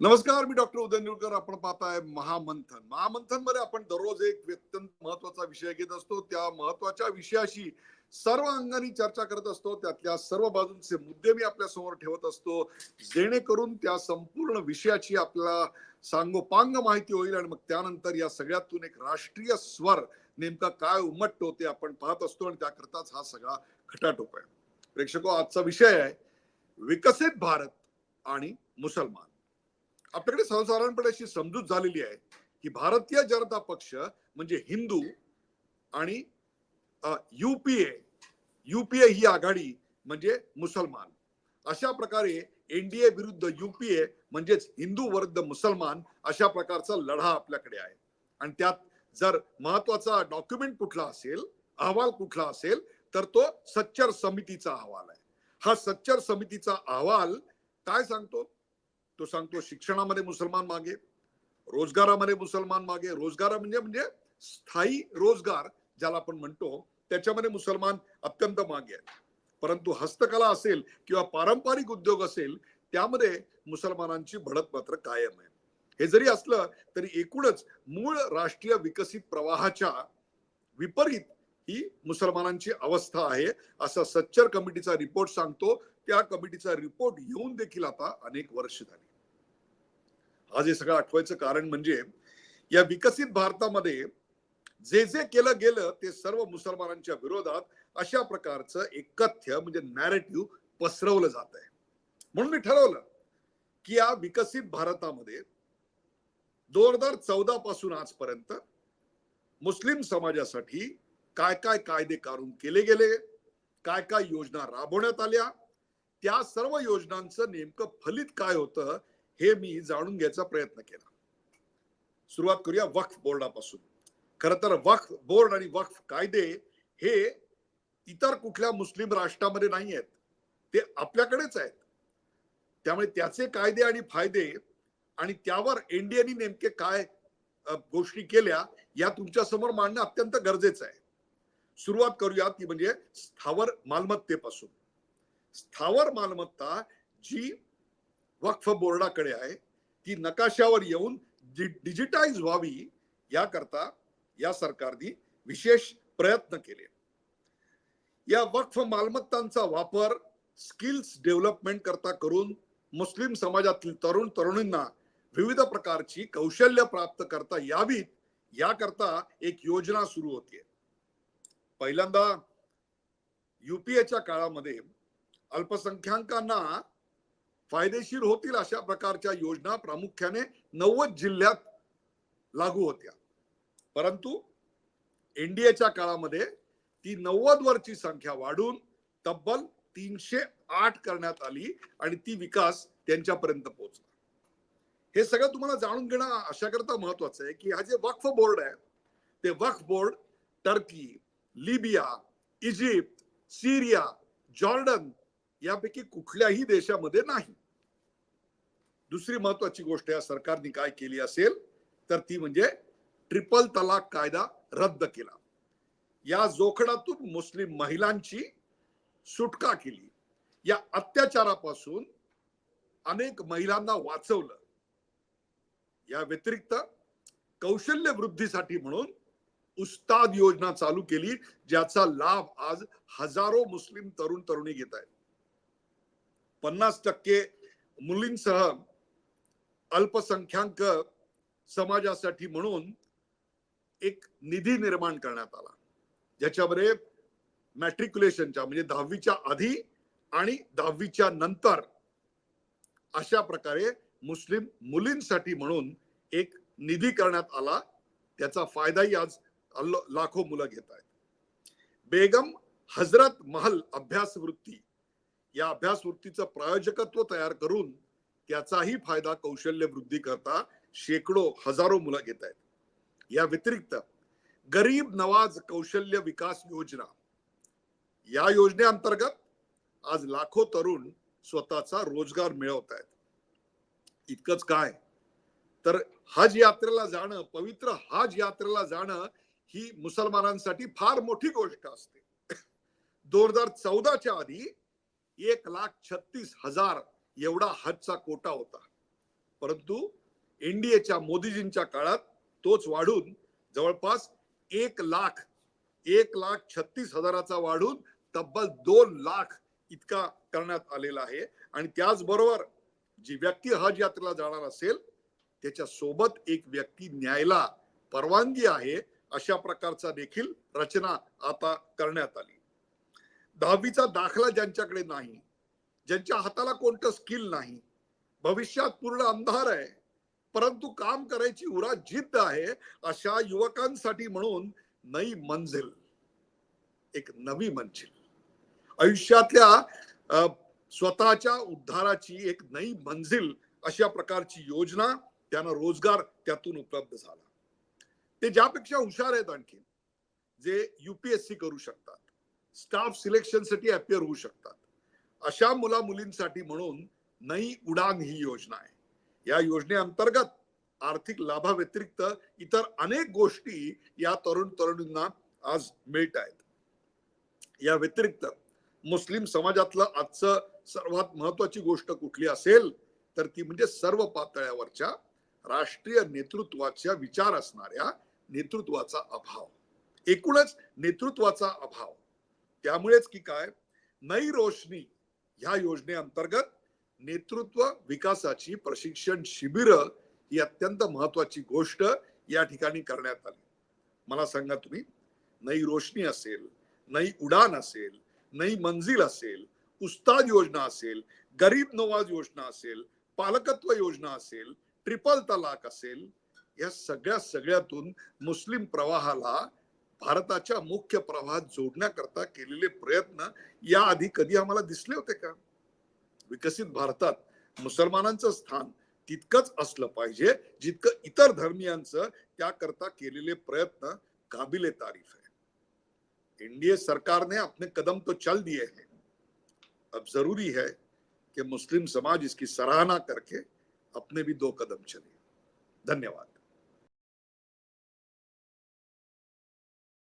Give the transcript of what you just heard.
नमस्कार मी डॉक्टर उदय आपण पाहताय महामंथन. महामंथनमध्ये आपण दररोज एक अत्यंत महत्त्वाचा विषय घेत असतो. त्या महत्त्वाच्या विषयाशी सर्व अंगाने चर्चा करत असतो. त्यातल्या सर्व बाजूंचे मुद्दे मी आपल्यासमोर ठेवत असतो. जेणेकरून त्या संपूर्ण विषयाची आपल्याला सांगोपांग माहिती होईल आणि मग त्यानंतर या सगळ्यातून एक राष्ट्रीय स्वर नेमका काय उमटतो ते आपण पाहत असतो आणि त्याकरताच हा सगळा खटाटोप आहे. प्रेक्षको आजचा विषय आहे विकसित भारत आणि मुसलमान. आपल्याकडे सर्वसाधारणपणे अशी समजूत झालेली आहे की भारतीय जनता पक्ष म्हणजे हिंदू आणि युपीए युपीए ही आघाडी म्हणजे मुसलमान. अशा प्रकारे एनडीए विरुद्ध युपीए म्हणजेच हिंदू विरुद्ध मुसलमान अशा प्रकारचा लढा आपल्याकडे आहे. आणि त्यात जर महत्त्वाचा डॉक्युमेंट कुठला असेल अहवाल कुठला असेल तर तो सच्चर समितीचा अहवाल आहे. हा सच्चर समितीचा अहवाल काय सांगतो? तो सांगतो शिक्षणामध्ये मुसलमान मागे रोजगारामध्ये मुसलमान मागे. रोजगार म्हणजे म्हणजे स्थायी रोजगार ज्याला आपण म्हणतो त्याच्यामध्ये मुसलमान अत्यंत मागे आहेत. परंतु हस्तकला असेल किंवा पारंपरिक उद्योग असेल त्यामध्ये मुसलमानांची बढत मात्र कायम आहे. हे जरी असलं तरी एकूणच मूळ राष्ट्रीय विकसित प्रवाहाच्या विपरीत ही मुसलमानांची अवस्था आहे असा सच्चर कमिटीचा रिपोर्ट सांगतो. त्या कमिटीचा रिपोर्ट येऊन देखील आता अनेक वर्ष झाली. आज हे सगळं आठवायचं कारण म्हणजे या विकसित भारतामध्ये जे जे केलं गेलं ते सर्व मुसलमानांच्या विरोधात अशा प्रकारचं एकथ्य म्हणजे नॅरेटिव्ह पसरवलं जात आहे. म्हणून मी ठरवलं की या विकसित भारतामध्ये दोन हजार चौदा पासून आजपर्यंत मुस्लिम समाजासाठी काय काय कायदे काढून केले गेले काय काय योजना राबवण्यात आल्या त्या सर्व योजनांचं नेमकं फलित काय होतं हे मी जाणून घ्यायचा प्रयत्न केला. सुरुवात करूया वक्फ बोर्डापासून. खर तर वक्फ बोर्ड आणि वक्फ कायदे हे इतर कुठल्या मुस्लिम राष्ट्रामध्ये नाही आहेत. ते आपल्याकडेच आहेत. त्यामुळे त्याचे कायदे आणि फायदे आणि त्यावर एनडीएने नेमके काय गोष्टी केल्या या तुमच्यासमोर मांडणं अत्यंत गरजेचं आहे. सुरुवात करूया ती म्हणजे स्थावर मालमत्तेपासून. स्थावर मालमत्ता जी वक्फ बोर्डाकडे आहे. ती नकाशावर येऊन डिजिटाईज व्हावी याकरता या सरकारने विशेष प्रयत्न केले. या वक्फ मालमत्तांचा वापर स्किल्स डेव्हलपमेंट करता करून मुस्लिम समाजातील तरुण तरुणींना विविध प्रकारची कौशल्य प्राप्त करता यावीत याकरता एक योजना सुरू होते. पहिल्यांदा युपीएच्या काळामध्ये अल्पसंख्याकांना फायदेशीर होतील अशा प्रकारच्या योजना प्रामुख्याने नव्वद जिल्ह्यात लागू होत्या. परंतु एनडीएच्या काळामध्ये ती नव्वद वरची संख्या वाढून तब्बल तीनशे आठ करण्यात आली आणि ती विकास त्यांच्यापर्यंत पोहोचला. हे सगळं तुम्हाला जाणून घेणं अशाकरता महत्वाचं आहे की हा जे वक्फ बोर्ड आहे ते Waqf board Turkey Libya Egypt Syria Jordan यापैकी कुठल्याही देशामध्ये नाही. दुसरी महत्वाची गोष्ट या सरकारने काय केली असेल तर ती म्हणजे ट्रिपल तलाक कायदा रद्द केला. या जोखडातून मुस्लिम महिलांची सुटका केली. या अत्याचारापासून अनेक महिलांना वाचवलं. या व्यतिरिक्त कौशल्य वृद्धीसाठी म्हणून उस्ताद योजना चालू केली ज्याचा लाभ आज हजारो मुस्लिम तरुण तरुणी घेत आहेत. पन्नास टक्के मुलींसह अल्पसंख्याक समाजासाठी म्हणून एक निधी निर्माण करण्यात आला. ज्याच्यामध्ये मॅट्रिक्युलेशनच्या म्हणजे दहावीच्या आधी आणि दहावीच्या नंतर अशा प्रकारे मुस्लिम मुलींसाठी म्हणून एक निधी करण्यात आला. त्याचा फायदाही आज लाखो मुलं घेत आहेत. बेगम हजरत महल अभ्यास वृत्ती या अभ्यास वृत्तीचं प्रायोजकत्व तयार करून त्याचाही फायदा कौशल्य वृद्धी करता शेकडो हजारो मुलं घेत आहेत. या व्यतिरिक्त गरीब नवाज कौशल्य विकास योजना या योजनेअंतर्गत आज लाखो तरुण स्वतःचा रोजगार मिळवत आहेत. इतकंच काय? तर हज यात्रेला जाणं पवित्र हज यात्रेला जाणं ही मुसलमानांसाठी फार मोठी गोष्ट असते. दोन हजार चौदाच्या आधी एक लाख छत्तीस हजार एवढा हजचा कोटा होता. परंतु एनडीएच्या मोदीजींच्या काळात तोच वाढून जवळपास एक लाख एक लाख छत्तीस हजाराचा वाढून तब्बल दोन लाख इतका करण्यात आलेला आहे. आणि त्याचबरोबर जी व्यक्ती हज यात्रेला जाणार असेल त्याच्या सोबत एक व्यक्ती न्यायला परवानगी आहे अशा प्रकारचा देखील रचना आता करण्यात आली. दहावीचा दाखला ज्यांच्याकडे नाही ज्यांच्या हाताला कोणतं स्किल नाही भविष्यात पूर्ण अंधार आहे परंतु काम करायची उरा जिद्द आहे अशा युवकांसाठी म्हणून नई मंजिल एक नवी मंजिल. आयुष्यातल्या स्वतःच्या उद्धाराची एक नई मंजिल अशा प्रकारची योजना त्यांना रोजगार त्यातून उपलब्ध झाला. ते ज्यापेक्षा हुशार आहेत आणखी जे युपीएससी करू शकतात. स्टाफ सिलेक्शनसाठी होऊ शकतात. अशा मुला मुलींसाठी म्हणून नई उडान ही योजना आहे. या योजनेअंतर्गत आर्थिक लाभाव्यतिरिक्त इतर अनेक गोष्टी या तरुण तरुणींना आज मिळत आहेत. या व्यतिरिक्त मुस्लिम समाजातलं आजचं सर्वात महत्वाची गोष्ट कुठली असेल तर ती म्हणजे सर्व पातळ्यावरच्या राष्ट्रीय नेतृत्वाच्या विचार असणाऱ्या नेतृत्वाचा अभाव. एकूणच नेतृत्वाचा अभाव. त्यामुळेच की काय? नई रोशनी ह्या योजनेअंतर्गत नेतृत्व विकासाची प्रशिक्षण शिबिर ही अत्यंत महत्वाची गोष्ट या ठिकाणी करण्यात आली. मला सांगा तुम्ही नई रोशनी असेल नई उडान असेल नई मंजिल असेल उस्ताद योजना असेल गरीब नवाज योजना असेल पालकत्व योजना असेल ट्रिपल तलाक असेल या सगळ्या सगळ्यातून मुस्लिम प्रवाहाला भारताच्या मुख्य प्रवाहात जोडण्याकरता केलेले प्रयत्न याआधी कधी आम्हाला दिसले होते का? विकसित भारतात मुसलमानांचं स्थान तितकंच असलं पाहिजे जितकं इतर धर्मियांचं त्याकरता केलेले प्रयत्न काबिले तारीफ है एनडीए सरकार ने अपने कदम तो चल दिए हैं. अब जरूरी है कि मुस्लिम समाज इसकी सराहना करके अपने भी दो कदम चले. धन्यवाद.